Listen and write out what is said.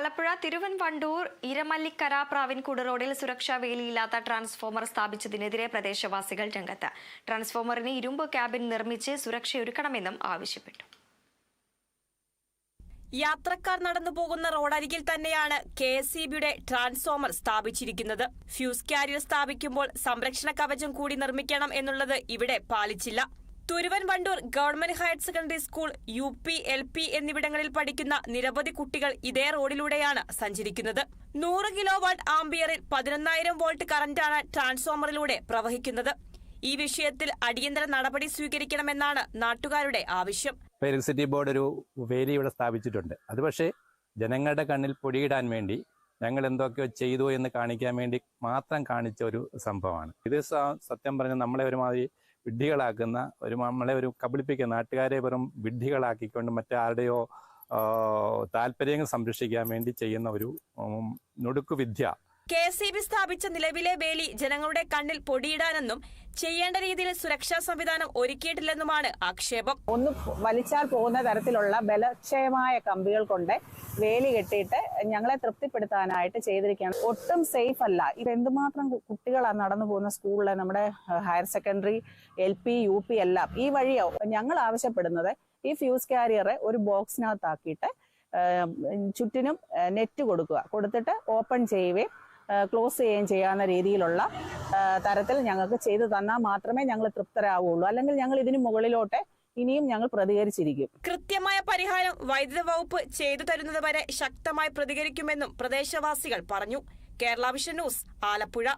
ആലപ്പുഴ തിരുവൻവണ്ടൂർ ഇരമല്ലിക്കര പ്രാവിൻകൂട് റോഡിൽ സുരക്ഷാ വേലിയില്ലാത്ത ട്രാൻസ്ഫോമർ സ്ഥാപിച്ചതിനെതിരെ പ്രദേശവാസികൾ രംഗത്ത്. ട്രാൻസ്ഫോമറിന് ഇരുമ്പ് ക്യാബിൻ നിർമ്മിച്ച് സുരക്ഷയൊരുക്കണമെന്നും ആവശ്യപ്പെട്ടു. യാത്രക്കാർ നടന്നു പോകുന്ന റോഡരികിൽ തന്നെയാണ് കെ എസ് ഇ ബിയുടെ ട്രാൻസ്ഫോമർ സ്ഥാപിച്ചിരിക്കുന്നത്. ഫ്യൂസ് കാരിയർ സ്ഥാപിക്കുമ്പോൾ സംരക്ഷണ കവചം കൂടി നിർമ്മിക്കണം എന്നുള്ളത് ഇവിടെ പാലിച്ചില്ല. Thiruvanvandoor government higher secondary school U P L P എന്നിവിടങ്ങളിൽ പഠിക്കുന്ന നിരവധി കുട്ടികൾ ഇതേ റോഡിലൂടെയാണ് സഞ്ചരിക്കുന്നത്. നൂറ് കിലോ വാട്ട് ആംബിയറിൽ പതിനൊന്നായിരം വോൾട്ട് കറന്റാണ് ട്രാൻസ്ഫോമറിലൂടെ പ്രവഹിക്കുന്നത്. ഈ വിഷയത്തിൽ അടിയന്തര നടപടി സ്വീകരിക്കണമെന്നാണ് നാട്ടുകാരുടെ ആവശ്യം. ഇലക്ട്രിസിറ്റി ബോർഡ് ഒരു വേലി ഇവിടെ സ്ഥാപിച്ചിട്ടുണ്ട്. അത് പക്ഷേ ജനങ്ങളുടെ കണ്ണിൽ പൊടിയിടാൻ വേണ്ടി ഞങ്ങൾ എന്തൊക്കെയോ ചെയ്തു എന്ന് കാണിക്കാൻ വേണ്ടി മാത്രം കാണിച്ച ഒരു സംഭവമാണ്. ഇത് സത്യം പറഞ്ഞാൽ നമ്മളെ ഒരുമാതിരി വിഡ്ഢികളാക്കുന്ന ഒരു നമ്മളെ ഒരു കബളിപ്പിക്കുന്ന നാട്ടുകാരെ വെറും വിഡ്ഢികളാക്കിക്കൊണ്ട് മറ്റാരുടെയോ താല്പര്യങ്ങൾ സംരക്ഷിക്കാൻ വേണ്ടി ചെയ്യുന്ന ഒരു നുടുക്കുവിദ്യ കെ എസ് ഇ ബി സ്ഥാപിച്ച നിലവിലെ വേലി ജനങ്ങളുടെ കണ്ണിൽ പൊടിയിടാനെന്നും ചെയ്യേണ്ട രീതിയിൽ സുരക്ഷാ സംവിധാനം ഒരുക്കിയിട്ടില്ലെന്നുമാണ് ആക്ഷേപം. ഒന്ന് വലിച്ചാൽ പോകുന്ന തരത്തിലുള്ള ബലക്ഷയമായ കമ്പികൾ കൊണ്ട് വേലി കെട്ടിയിട്ട് ഞങ്ങളെ തൃപ്തിപ്പെടുത്താനായിട്ട് ചെയ്തിരിക്കുകയാണ്. ഒട്ടും സേഫ് അല്ല. ഇത് എന്തുമാത്രം കുട്ടികളാണ് നടന്നു പോകുന്ന സ്കൂളിലെ നമ്മുടെ higher secondary L P U P എല്ലാം. ഈ വഴിയോ ഞങ്ങൾ ആവശ്യപ്പെടുന്നത് ഈ ഫ്യൂസ് കാരിയറെ ഒരു ബോക്സിനകത്താക്കിയിട്ട് ചുറ്റിനും നെറ്റ് കൊടുക്കുക. കൊടുത്തിട്ട് ഓപ്പൺ ചെയ്യുകയും ക്ലോസ് ചെയ്യുകയും ചെയ്യാവുന്ന രീതിയിലുള്ള തരത്തിൽ ഞങ്ങൾക്ക് ചെയ്തു തന്നാൽ മാത്രമേ ഞങ്ങൾ തൃപ്തരാവുള്ളൂ അല്ലെങ്കിൽ ഞങ്ങൾ ഇതിന് മുകളിലോട്ട് ഇനിയും ഞങ്ങൾ പ്രതികരിച്ചിരിക്കും. കൃത്യമായ പരിഹാരം വൈദ്യുത വകുപ്പ് ചെയ്തു തരുന്നത് വരെ ശക്തമായി പ്രതികരിക്കുമെന്നും പ്രദേശവാസികൾ പറഞ്ഞു. Kerala vision news Alappuzha.